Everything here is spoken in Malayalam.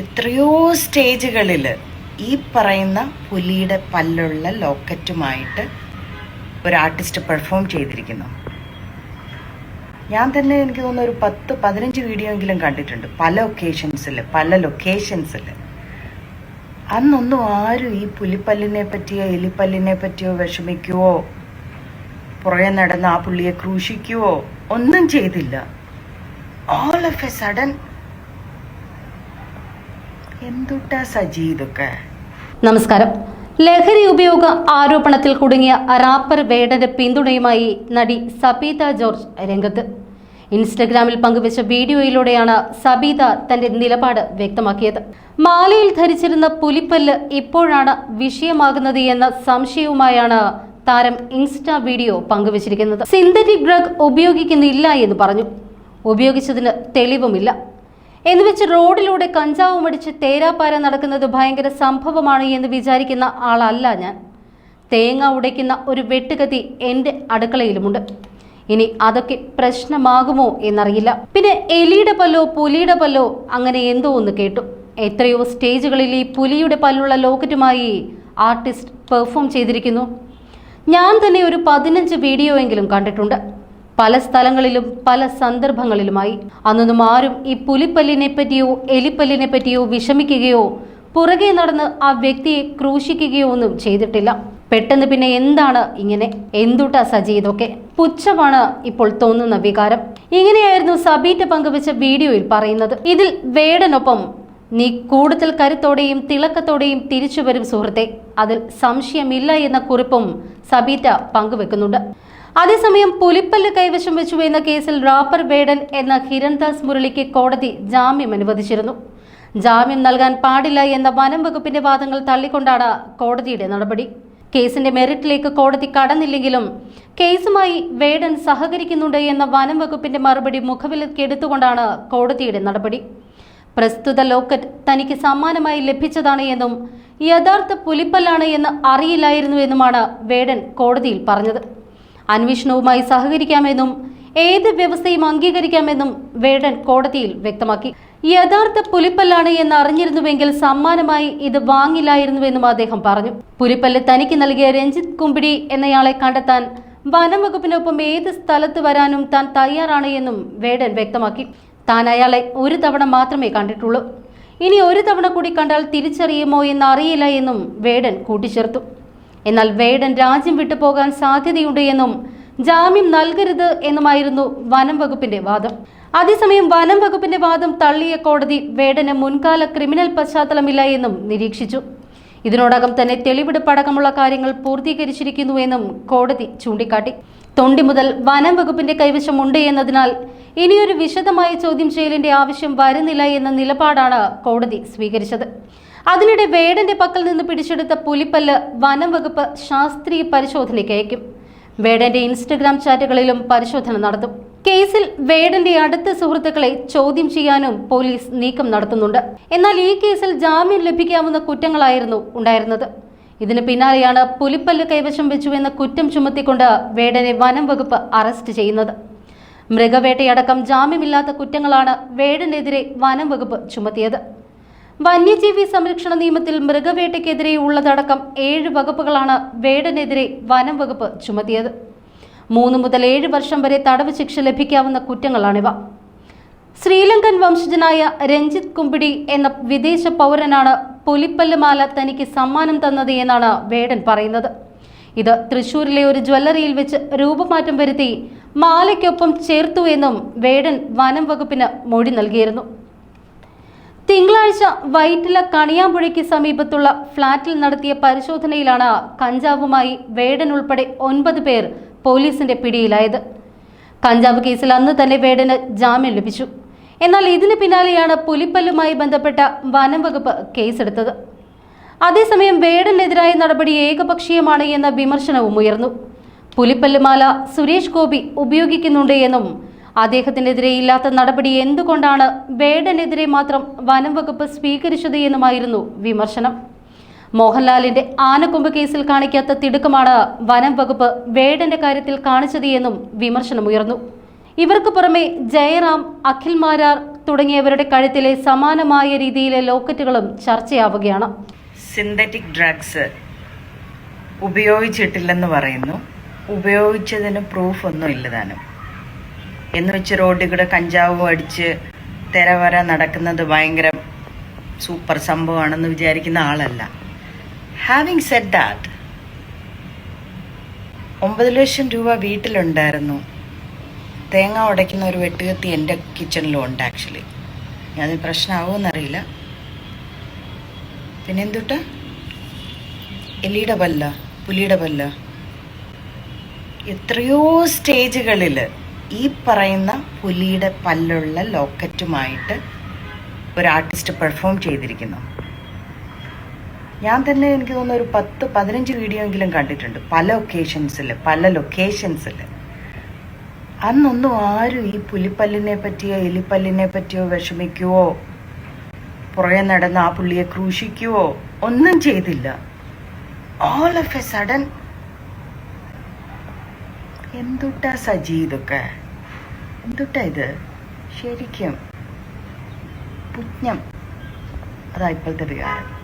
എത്രയോ സ്റ്റേജുകളിൽ ഈ പറയുന്ന പുലിയുടെ പല്ലുള്ള ലോക്കറ്റുമായിട്ട് ഒരു ആർട്ടിസ്റ്റ് പെർഫോം ചെയ്തിരിക്കുന്നു. ഞാൻ തന്നെ എനിക്ക് തോന്നുന്നു ഒരു പത്ത് പതിനഞ്ച് വീഡിയോ എങ്കിലും കണ്ടിട്ടുണ്ട്. പല ഒക്കേഷൻസിൽ പല ലൊക്കേഷൻസിൽ അന്നൊന്നും ആരും ഈ പുലിപ്പല്ലിനെ പറ്റിയോ എലിപ്പല്ലിനെ പറ്റിയോ വിഷമിക്കുവോ പുറകെ നടന്ന് ആ പുള്ളിയെ ക്രൂശിക്കുവോ ഒന്നും ചെയ്തില്ല. ഓൾ ഓഫ് എ സഡൻ എന്തുട്ടാ സജി ഇതൊക്കെ? നമസ്കാരം. ലഹരി ഉപയോഗ ആരോപണത്തിൽ കുടുങ്ങിയ റാപ്പർ വേടന്റെ പിന്തുണയുമായി നടി സബീത ജോർജ് രംഗത്ത്. ഇൻസ്റ്റഗ്രാമിൽ പങ്കുവച്ച വീഡിയോയിലൂടെയാണ് സബീത തന്റെ നിലപാട് വ്യക്തമാക്കിയത്. മാലയിൽ ധരിച്ചിരുന്ന പുലിപ്പല്ല് ഇപ്പോഴാണ് വിഷയമാകുന്നത് എന്ന സംശയവുമായാണ് താരം ഇൻസ്റ്റാ വീഡിയോ പങ്കുവച്ചിരിക്കുന്നത്. സിന്തറ്റിക് ഡ്രഗ് ഉപയോഗിക്കുന്നില്ല എന്ന് പറഞ്ഞു. ഉപയോഗിച്ചതിന് തെളിവുമില്ല. എന്നുവെച്ച് റോഡിലൂടെ കഞ്ചാവ് മടിച്ച് തേരാപ്പാര നടക്കുന്നത് ഭയങ്കര സംഭവമാണ് എന്ന് വിചാരിക്കുന്ന ആളല്ല ഞാൻ. തേങ്ങ ഉടയ്ക്കുന്ന ഒരു വെട്ടുകത്തി എന്റെ അടുക്കളയിലുമുണ്ട്. ഇനി അതൊക്കെ പ്രശ്നമാകുമോ എന്നറിയില്ല. പിന്നെ എലിയുടെ പല്ലോ പുലിയുടെ പല്ലോ അങ്ങനെ എന്തോ ഒന്ന് കേട്ടു. എത്രയോ സ്റ്റേജുകളിൽ ഈ പുലിയുടെ പല്ലുള്ള ലോക്കറ്റുമായി ആർട്ടിസ്റ്റ് പെർഫോം ചെയ്തിരിക്കുന്നു. ഞാൻ തന്നെ ഒരു പതിനഞ്ച് വീഡിയോ എങ്കിലും കണ്ടിട്ടുണ്ട്. പല സ്ഥലങ്ങളിലും പല സന്ദർഭങ്ങളിലുമായി. അന്നൊന്നും ആരും ഈ പുലിപ്പല്ലിനെ പറ്റിയോ എലിപ്പല്ലിനെ പറ്റിയോ വിഷമിക്കുകയോ പുറകെ നടന്ന് ആ വ്യക്തിയെ ക്രൂശിക്കുകയോ ഒന്നും ചെയ്തിട്ടില്ല. പെട്ടെന്ന് പിന്നെ എന്താണ് ഇങ്ങനെ? എന്തുട്ടാ സജി ഇതൊക്കെ? പുച്ഛമാണ് ഇപ്പോൾ തോന്നുന്ന വികാരം. ഇങ്ങനെയായിരുന്നു സബീറ്റ പങ്കുവച്ച വീഡിയോയിൽ പറയുന്നത്. ഇതിൽ വേടനൊപ്പം നീ കൂടുതൽ കരുത്തോടെയും തിളക്കത്തോടെയും തിരിച്ചു വരും സുഹൃത്തെ. അതിൽ സംശയമില്ല എന്ന കുറിപ്പും സബീറ്റ പങ്കുവെക്കുന്നുണ്ട്. അതേസമയം പുലിപ്പല്ല് കൈവശം വെച്ചു എന്ന കേസിൽ റാപ്പർ വേടൻ എന്ന ഹിരൺദാസ് മുരളിക്ക് കോടതി ജാമ്യം അനുവദിച്ചിരുന്നു. ജാമ്യം നൽകാൻ പാടില്ല എന്ന വനം വകുപ്പിന്റെ വാദങ്ങൾ തള്ളിക്കൊണ്ടാണ് കോടതിയുടെ നടപടി. കേസിന്റെ മെറിറ്റിലേക്ക് കോടതി കടന്നില്ലെങ്കിലും കേസുമായി വേടൻ സഹകരിക്കുന്നുണ്ട് എന്ന വനം വകുപ്പിന്റെ മറുപടി മുഖവിലക്കെടുത്തുകൊണ്ടാണ് കോടതിയുടെ നടപടി. പ്രസ്തുത ലോക്കറ്റ് തനിക്ക് സമ്മാനമായി ലഭിച്ചതാണ് എന്നും യഥാർത്ഥ പുലിപ്പല്ലാണ് എന്ന് അറിയില്ലായിരുന്നു എന്നുമാണ് വേടൻ കോടതിയിൽ പറഞ്ഞത്. അന്വേഷണവുമായി സഹകരിക്കാമെന്നും ഏത് വ്യവസ്ഥയും അംഗീകരിക്കാമെന്നും വേടൻ കോടതിയിൽ വ്യക്തമാക്കി. യഥാർത്ഥ പുലിപ്പല്ലാണ് എന്ന് അറിഞ്ഞിരുന്നുവെങ്കിൽ സമ്മാനമായി ഇത് വാങ്ങില്ലായിരുന്നുവെന്നും അദ്ദേഹം പറഞ്ഞു. പുലിപ്പല്ല് തനിക്ക് നൽകിയ രഞ്ജിത് കുമ്പിടി എന്നയാളെ കണ്ടെത്താൻ വനംവകുപ്പിനൊപ്പം ഏത് സ്ഥലത്ത് വരാനും താൻ തയ്യാറാണ് എന്നും വേടൻ വ്യക്തമാക്കി. താൻ അയാളെ ഒരു തവണ മാത്രമേ കണ്ടിട്ടുള്ളൂ. ഇനി ഒരു തവണ കൂടി കണ്ടാൽ തിരിച്ചറിയുമോ എന്ന് അറിയില്ല എന്നും വേടൻ കൂട്ടിച്ചേർത്തു. എന്നാൽ വേടൻ രാജ്യം വിട്ടു പോകാൻ സാധ്യതയുണ്ട് എന്നും ജാമ്യം നൽകരുത് എന്നുമായിരുന്നു വനം വകുപ്പിന്റെ വാദം. അതേസമയം വനം വകുപ്പിന്റെ വാദം തള്ളിയ കോടതി വേടന് മുൻകാല ക്രിമിനൽ പശ്ചാത്തലമില്ല എന്നും നിരീക്ഷിച്ചു. ഇതിനോടകം തന്നെ തെളിവെടുപ്പടക്കമുള്ള കാര്യങ്ങൾ പൂർത്തീകരിച്ചിരിക്കുന്നു എന്നും കോടതി ചൂണ്ടിക്കാട്ടി. തൊണ്ടി മുതൽ വനം വകുപ്പിന്റെ കൈവശമുണ്ട് എന്നതിനാൽ ഇനിയൊരു വിശദമായ ചോദ്യം ചെയ്യലിന്റെ ആവശ്യം വരുന്നില്ല എന്ന നിലപാടാണ് കോടതി സ്വീകരിച്ചത്. അതിനിടെ വേടന്റെ പക്കൽ നിന്ന് പിടിച്ചെടുത്ത പുലിപ്പല്ല് വനം വകുപ്പ് ശാസ്ത്രീയ പരിശോധനയ്ക്ക് അയക്കും. വേടന്റെ ഇൻസ്റ്റഗ്രാം ചാറ്റുകളിലും പരിശോധന നടത്തും. കേസിൽ വേടന്റെ അടുത്ത സുഹൃത്തുക്കളെ ചോദ്യം ചെയ്യാനും പോലീസ് നീക്കം നടത്തുന്നുണ്ട്. എന്നാൽ ഈ കേസിൽ ജാമ്യം ലഭിക്കാവുന്ന കുറ്റങ്ങളായിരുന്നു ഉണ്ടായിരുന്നത്. ഇതിന് പിന്നാലെയാണ് പുലിപ്പല്ല് കൈവശം വെച്ചു എന്ന കുറ്റം ചുമത്തിക്കൊണ്ട് വേടനെ വനം വകുപ്പ് അറസ്റ്റ് ചെയ്യുന്നത്. മൃഗവേട്ടയടക്കം ജാമ്യമില്ലാത്ത കുറ്റങ്ങളാണ് വേടനെതിരെ വനം വകുപ്പ് ചുമത്തിയത്. വന്യജീവി സംരക്ഷണ നിയമത്തിൽ മൃഗവേട്ടയ്ക്കെതിരെ ഉള്ളതടക്കം ഏഴ് വകുപ്പുകളാണ് വേടനെതിരെ വനം വകുപ്പ് ചുമത്തിയത്. മൂന്ന് മുതൽ ഏഴ് വർഷം വരെ തടവ് ശിക്ഷ ലഭിക്കാവുന്ന കുറ്റങ്ങളാണിവ. ശ്രീലങ്കൻ വംശജനായ രഞ്ജിത് കുമ്പിടി എന്ന വിദേശ പൗരനാണ് പുലിപ്പല്ലുമാല തനിക്ക് സമ്മാനം തന്നത് എന്നാണ് വേടൻ പറയുന്നത്. ഇത് തൃശൂരിലെ ഒരു ജ്വല്ലറിയിൽ വെച്ച് രൂപമാറ്റം വരുത്തി മാലയ്ക്കൊപ്പം ചേർത്തു എന്നും വേടൻ വനം വകുപ്പിന് മൊഴി നൽകിയിരുന്നു. തിങ്കളാഴ്ച വൈറ്റില കണിയാമ്പുഴയ്ക്ക് സമീപത്തുള്ള ഫ്ളാറ്റിൽ നടത്തിയ പരിശോധനയിലാണ് കഞ്ചാവുമായി വേടൻ ഉൾപ്പെടെ ഒൻപത് പേർ പോലീസിന്റെ പിടിയിലായത്. കഞ്ചാവ് കേസിൽ അന്ന് തന്നെ വേടന് ജാമ്യം ലഭിച്ചു. എന്നാൽ ഇതിന് പിന്നാലെയാണ് പുലിപ്പല്ലുമായി ബന്ധപ്പെട്ട വനം വകുപ്പ് കേസെടുത്തത്. അതേസമയം വേടനെതിരായ നടപടി ഏകപക്ഷീയമാണ് എന്ന വിമർശനവും ഉയർന്നു. പുലിപ്പല്ലുമാല സുരേഷ് ഗോപി ഉപയോഗിക്കുന്നുണ്ട് എന്നും അദ്ദേഹത്തിനെതിരെ ഇല്ലാത്ത നടപടി എന്തുകൊണ്ടാണ് ബേഡനെതിരെ മാത്രം വനം വകുപ്പ് സ്വീകരിച്ചത് എന്നുമായിരുന്നു വിമർശനം. മോഹൻലാലിന്റെ ആനക്കൊമ്പ് കേസിൽ കാണിക്കാത്ത തിടുക്കമാണ് വനം വകുപ്പ് വേടന്റെ കാര്യത്തിൽ കാണിച്ചത് എന്നും വിമർശനമുയർന്നു. ഇവർക്ക് പുറമെ ജയറാം അഖിൽ മാരാർ തുടങ്ങിയവരുടെ കഴുത്തിലെ സമാനമായ രീതിയിലെ ലോക്കറ്റുകളും ചർച്ചയാവുകയാണ്. സിന്തറ്റിക് ഡ്രഗ്സ് ഉപയോഗിച്ചിട്ടില്ലെന്ന് പറയുന്നു. ഉപയോഗിച്ചതിന് പ്രൂഫ് ഒന്നും ഇല്ലതാനും എന്ന് വെച്ച് റോഡിൽ കൂടെ കഞ്ചാവും അടിച്ച് തെരവര നടക്കുന്നത് ഭയങ്കര സൂപ്പർ സംഭവമാണെന്ന് വിചാരിക്കുന്ന ആളല്ല. ഹാവിങ് സെറ്റ് ദാറ്റ് ഒമ്പത് ലക്ഷം രൂപ വീട്ടിലുണ്ടായിരുന്നു. തേങ്ങ ഉടയ്ക്കുന്ന ഒരു വെട്ടുകത്തി എന്റെ കിച്ചണിലും ഉണ്ട് ആക്ച്വലി അത് പ്രശ്നമാവുമെന്നറിയില്ല. പിന്നെന്തുട്ടാ? എലിയുടെ പല്ല പുലിയുടെ പല്ല. എത്രയോ സ്റ്റേജുകളിൽ ഈ പറയുന്ന പുലിയുടെ പല്ലുള്ള ലോക്കറ്റുമായിട്ട് ഒരു ആർട്ടിസ്റ്റ് പെർഫോം ചെയ്തിരിക്കുന്നു. ഞാൻ തന്നെ എനിക്ക് തോന്നുന്ന ഒരു പത്ത് പതിനഞ്ച് വീഡിയോ എങ്കിലും കണ്ടിട്ടുണ്ട്. പല ഒക്കേഷൻസിൽ പല ലൊക്കേഷൻസിൽ അന്നൊന്നും ആരും ഈ പുലിപ്പല്ലിനെ പറ്റിയോ എലിപ്പല്ലിനെ പറ്റിയോ വിഷമിക്കുവോ പുറകെ നടന്ന് ആ പുള്ളിയെ ക്രൂശിക്കുവോ ഒന്നും ചെയ്തില്ല. ഓൾ ഓഫ് എ സഡൻ എന്തുട്ടാ സജി ഇതൊക്കെ? എന്തുട്ടാ ഇത്? ശരിക്കും പുജ്ഞം അതാ ഇപ്പോഴത്തെ വികാരം.